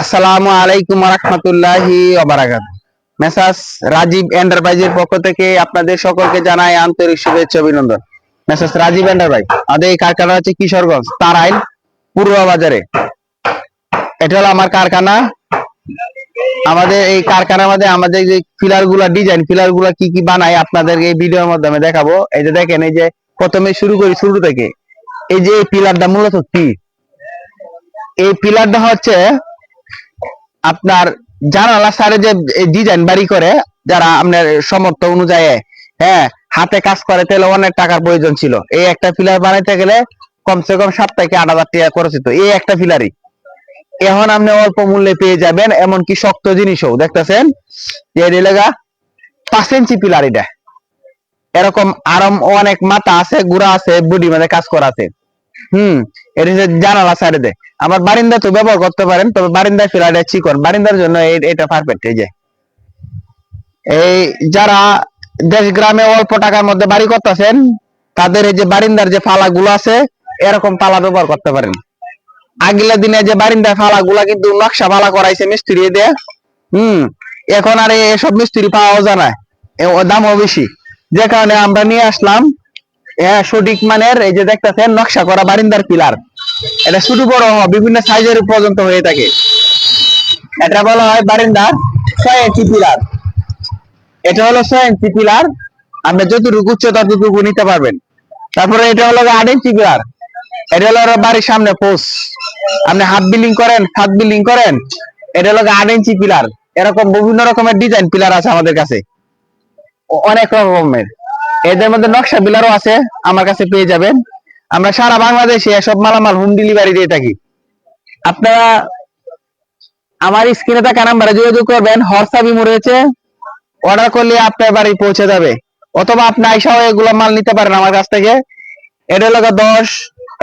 আসসালামু আলাইকুম রহমতুল্লাহি ওবারাকাত মেসাস রাজীব এন্টারপ্রাইজের পক্ষ থেকে আপনাদের সকলকে জানাই আন্তরিক শুভেচ্ছা অভিনন্দন। মেসাস রাজীব এন্টারপ্রাইজ, আমাদের এই কারখানা হচ্ছে কিশোরগঞ্জ, তারাইল, পূর্ব বাজারে। এটা হলো আমার কারখানা। আমাদের এই কারখানার মধ্যে আমাদের যে পিলারগুলা ডিজাইন পিলারগুলা কি কি বানাই আপনাদের এই ভিডিওর মাধ্যমে দেখাবো। এই যে দেখেন, এই যে প্রথমে শুরু করি শুরু থেকে। এই যে পিলারটা মূলত কি? এই পিলারটা হচ্ছে আপনার জানালা সারে যে ডিজাইন বাড়ি করে, যারা আপনার সমর্থ অনুযায়ী হ্যাঁ হাতে কাজ করে, তাহলে অনেক টাকার প্রয়োজন ছিল। এই একটা ফিলার বানাইতে গেলে কমসে কম সাত থেকে আট হাজার টাকা খরচ হতো এই একটা পিলারই এখন আপনি অল্প মূল্যে পেয়ে যাবেন, এমনকি শক্ত জিনিসও। দেখতেছেন? যে পাঁচ ইঞ্চি পিলার এটা। এরকম আরম অনেক মাথা আছে, গুড়া আছে বডি মানে কাজ করা আছে হুম এটা হচ্ছে জানালা বারিন্দা তো ব্যবহার করতে পারেন, তবে চিকন। বারিন্দার জন্য এটা পারফেক্ট এই যারা দেশ গ্রামে অল্প টাকার মধ্যে বাড়ি করতেছেন, তাদের এই যে বারিন্দার যে ফালা গুলো আছে, এরকম পালা ব্যবহার করতে পারেন। আগের দিনে যে বারিন্দার ফালা গুলা কিন্তু নকশা ফালা করাইছে মিস্ত্রি দিয়ে। হুম, এখন আর এসব মিস্ত্রি পাওয়া যায় না। দামও বেশি। যে কারণে আমরা নিয়ে আসলাম সঠিক মানের এই যে দেখতেছেন নকশা করা বারিন্দার পিলার। এটা ছোট বড় হয়, বিভিন্ন সাইজের পর্যন্ত হয়ে থাকে। এটা বলা হয় বারিন্দার ছয় ইঞ্চি পিলার। এটা হলো ছয় ইঞ্চি পিলার। আপনি যতটুকু উচ্চতা ততটুকু নিতে পারবেন। তারপরে এটা হলো আট ইঞ্চি পিলার। এটা হলো বাড়ির সামনে পোস্ট আপনি হাফ বিল্ডিং করেন সাত বিল্ডিং করেন এটা হলো আট ইঞ্চি পিলার। এরকম বিভিন্ন রকমের ডিজাইন পিলার আছে আমাদের কাছে। অনেক রকমের। এদের মধ্যে নকশা বিলারও আছে, আমার কাছে পেয়ে যাবেন। আমরা সারা বাংলাদেশে এসব মালামাল হোম ডেলিভারি দিয়ে থাকি। আপনারা আমার স্ক্রিনে থাকা নাম্বারে যোগাযোগ করবেন হরসাবি রয়েছে। অর্ডার করলে আপনার বাড়ি পৌঁছে যাবে। অথবা আপনি আইসাও এগুলো মাল নিতে পারেন আমার কাছ থেকে। এটা হলো দশ,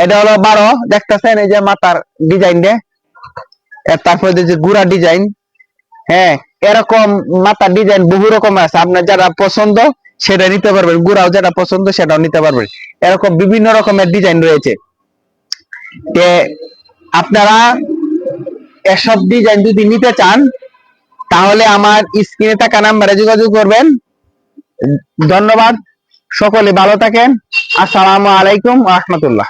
এটা হলো বারো, দেখতেছেন এই যে মাথার ডিজাইন দিয়ে তারপরে যে গুড়া ডিজাইন হ্যাঁ এরকম মাথার ডিজাইন বহু রকম আছে। আপনার যারা পছন্দ সেটা নিতে পারবেন, গুড়াও যেটা পছন্দ সেটাও নিতে পারবেন। এরকম বিভিন্ন রকমের ডিজাইন রয়েছে। আপনারা এসব ডিজাইন যদি নিতে চান, তাহলে আমার স্ক্রিনে থাকা নাম্বারে যোগাযোগ করবেন। ধন্যবাদ, সকলে ভালো থাকেন। আসসালামু আলাইকুম রহমতুল্লাহ।